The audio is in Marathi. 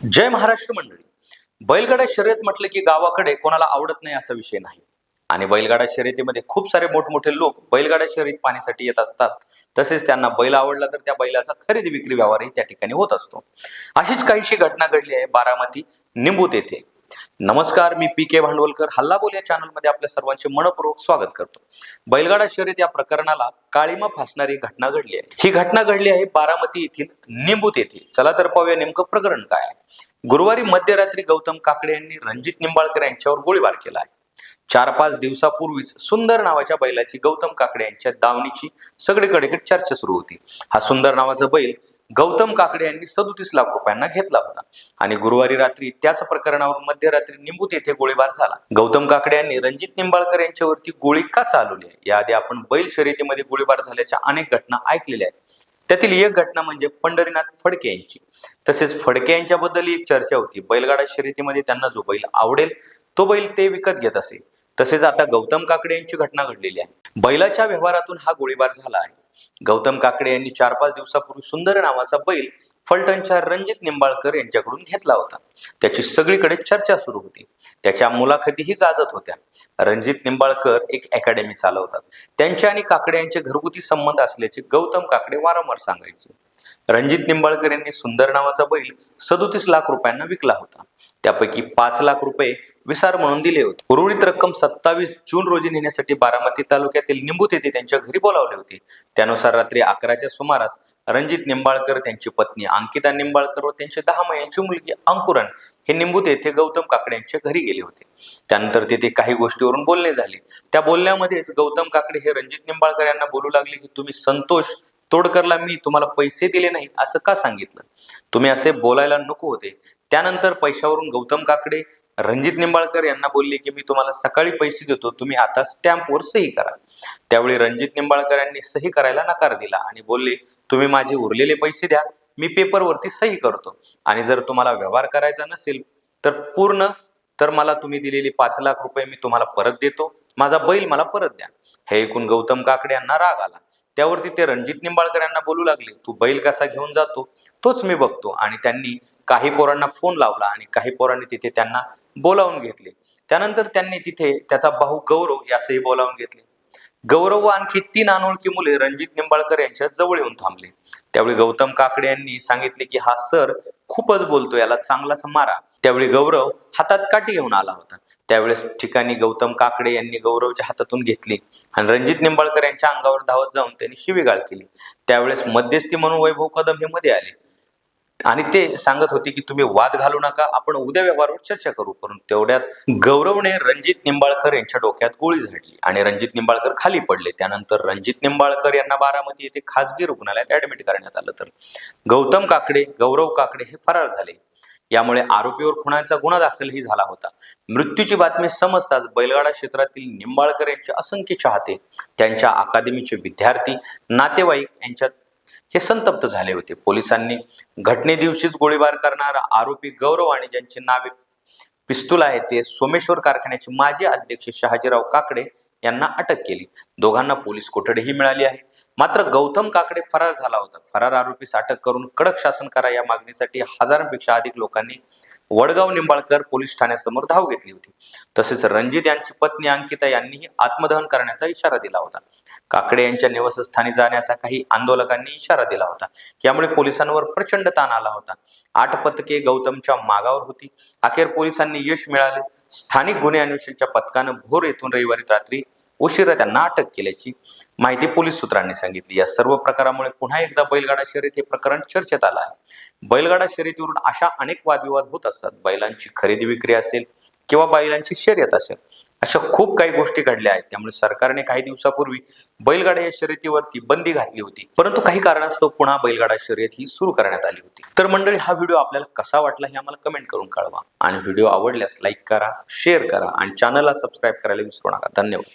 जय महाराष्ट्र मंडळी. बैलगाडा शर्यत म्हटलं की गावाकडे कोणाला आवडत नाही असा विषय नाही. आणि बैलगाडा शर्यतीमध्ये खूप सारे मोठमोठे लोक बैलगाडा शर्यत पाहण्यासाठी येत असतात. तसेच त्यांना बैल आवडला तर त्या बैलाचा खरेदी विक्री व्यवहारही त्या ठिकाणी होत असतो. अशीच काहीशी घटना घडली आहे बारामती निंबूत येथे. नमस्कार मी पी के भांडवलकर. हल्ला बोल या चॅनलमध्ये आपल्या सर्वांचे मनपूर्वक स्वागत करतो. बैलगाडा शर्यत या प्रकरणाला काळीमा फासणारी घटना घडली आहे. ही घटना घडली आहे बारामती येथील निंबूत येथे. चला तर पाहूया नेमकं प्रकरण काय आहे. गुरुवारी मध्यरात्री गौतम काकडे यांनी रणजित निंबाळकर यांच्यावर गोळीबार केला आहे. चार पाच दिवसापूर्वीच सुंदर नावाच्या बैलाची गौतम काकडे यांच्या दावणीची सगळीकडे चर्चा सुरू होती. हा सुंदर नावाचा बैल गौतम काकडे यांनी सदोतीस लाख रुपयांना घेतला होता. आणि गुरुवारी रात्री त्याच प्रकरणावर मध्यरात्री निंबूत येथे गोळीबार झाला. गौतम काकडे यांनी रणजित निंबाळकर यांच्यावरती गोळी का चालवली आहे? याआधी आपण बैल शर्यतीमध्ये गोळीबार झाल्याच्या अनेक घटना ऐकलेल्या आहेत. त्यातील एक घटना म्हणजे पंढरीनाथ फडके यांची. तसेच फडके यांच्याबद्दल एक चर्चा होती. बैलगाडा शर्यतीमध्ये त्यांना जो बैल आवडेल तो बैल ते विकत घेत असे. तसेच आता गौतम काकडे यांची घटना घडलेली आहे. बैलाच्या व्यवहारातून हा गोळीबार झाला आहे. गौतम काकडे यांनी चार पाच दिवसापूर्वी सुंदर नावाचा बैल फलटणच्या रणजित निंबाळकर यांच्याकडून घेतला होता. त्याची सगळीकडे चर्चा सुरू होती. त्याच्या मुलाखतीही गाजत होत्या. रणजित निंबाळकर एक अकॅडमी चालवतात. त्यांचे आणि काकडे यांचे घरगुती संबंध असल्याचे गौतम काकडे वारंवार सांगायचे. रणजित निंबाळकर यांनी सुंदर नावाचा बैल सदोतीस लाख रुपयांना विकला होता. त्यापैकी पाच लाख रुपये विसार म्हणून दिले होते. उर्वरित रक्कम सत्तावीस जून रोजी नेण्यासाठी बारामती तालुक्यातील निंबूत येथे त्यांच्या घरी बोलावले होते. त्यानुसार रात्री अकराच्या सुमारास रणजित निंबाळकर त्यांची पत्नी अंकिता निंबाळकर व त्यांची दहा महिन्याची मुलगी अंकुरन हे निंबूत येथे गौतम काकडे यांच्या घरी गेले होते. त्यानंतर तेथे काही गोष्टीवरून बोलणे झाले. त्या बोलण्यामध्येच गौतम काकडे हे रणजित निंबाळकर यांना बोलू लागले की तुम्ही संतोष तोडकरला मी तुम्हाला पैसे दिले नाही असं का सांगितलं? तुम्ही असे बोलायला नको होते. त्यानंतर पैशावरून गौतम काकडे रणजित निंबाळकर यांना बोलले की मी तुम्हाला सकाळी पैसे देतो तुम्ही आता स्टॅम्पवर सही करा. त्यावेळी रणजित निंबाळकर यांनी सही करायला नकार दिला आणि बोलले तुम्ही माझे उरलेले पैसे द्या मी पेपरवरती सही करतो. आणि जर तुम्हाला व्यवहार करायचा नसेल तर पूर्ण तर मला तुम्ही दिलेली पाच लाख रुपये मी तुम्हाला परत देतो. माझा बैल मला परत द्या. हे ऐकून गौतम काकडे यांना राग आला. त्यावरती ते रणजित निंबाळकर यांना बोलू लागले तू बैल कसा घेऊन जातो? तोच मी बघतो. आणि त्यांनी काही पोरांना फोन लावला आणि काही पोरांनी तिथे त्यांना बोलावून घेतले. त्यानंतर त्यांनी तिथे त्याचा भाऊ गौरव यासही बोलावून घेतले. गौरव व आणखी तीन अनोळखी मुले रणजित निंबाळकर यांच्या जवळ येऊन थांबले. त्यावेळी गौतम काकडे यांनी सांगितले की हा सर खूपच बोलतो याला चांगलाच मारा. त्यावेळी गौरव हातात काठी घेऊन आला होता. त्यावेळेस ठिकाणी गौतम काकडे यांनी गौरवच्या हातातून घेतली आणि रणजित निंबाळकर यांच्या अंगावर धावत जाऊन त्यांनी शिवीगाळ केली. त्यावेळेस मध्यस्थी म्हणून वैभव कदम हे मध्ये आले. आणि ते सांगत होते की तुम्ही वाद घालू नका आपण उद्या व्यवहारावर चर्चा करू. परंतु तेवढ्यात गौरवने रणजित निंबाळकर यांच्या डोक्यात गोळी झाडली आणि रणजित निंबाळकर खाली पडले. त्यानंतर रणजित निंबाळकर यांना बारामती येथे खासगी रुग्णालयात ऍडमिट करण्यात आलं. तर गौतम काकडे गौरव काकडे हे फरार झाले. यामुळे आरोपीवर खुनाचा गुन्हा दाखलही झाला होता. मृत्यूची बातमी समजताच बैलगाडा क्षेत्रातील निंबाळकर यांचे असंख्य चाहते त्यांच्या अकादमीचे विद्यार्थी नातेवाईक यांच्यात हे संतप्त झाले होते. पोलिसांनी घटने दिवशीच गोळीबार करणारा आरोपी गौरव आणि ज्यांची नावे पिस्तूल आहे ते सोमेश्वर कारखान्याचे माजी अध्यक्ष शहाजीराव काकडे यांना अटक केली. दोघांना पोलीस कोठडीही मिळाली आहे. मात्र गौतम काकडे फरार झाला होता. फरार आरोपीस अटक करून कडक शासन करा या मागणीसाठी हजारांपेक्षा अधिक लोकांनी वडगाव निंबाळकर पोलीस ठाण्यासमोर धाव घेतली होती. तसेच रणजित यांची पत्नी अंकिता यांनीही आत्मदहन करण्याचा इशारा दिला होता. काकडे यांच्या निवासस्थानी जाण्याचा काही आंदोलकांनी इशारा दिला होता. यामुळे पोलिसांवर प्रचंड ताण आला होता. आठ पथके गौतमच्या मागावर होती. अखेर पोलिसांनी यश मिळाले. स्थानिक गुन्हे अन्वेषणच्या पथकानं भोर येथून रविवारी रात्री उशिरा त्यांना अटक केल्याची माहिती पोलीस सूत्रांनी सांगितली. या सर्व प्रकारामुळे पुन्हा एकदा बैलगाडा शर्यत हे प्रकरण चर्चेत आलं आहे. बैलगाडा शर्यतीवरून अशा अनेक वादविवाद होत असतात. बैलांची खरेदी विक्री असेल किंवा बैलांची शर्यत असेल अशा खूप काही गोष्टी घडल्या आहेत. त्यामुळे सरकारने काही दिवसापूर्वी बैलगाडा या शर्यतीवरती बंदी घातली होती. परंतु काही कारणास्तव पुन्हा बैलगाडा शर्यत ही सुरू करण्यात आली होती. तर मंडळी हा व्हिडिओ आपल्याला कसा वाटला हे आम्हाला कमेंट करून कळवा. आणि व्हिडिओ आवडल्यास लाईक करा शेअर करा आणि चॅनलला सबस्क्राईब करायला विसरू नका. धन्यवाद.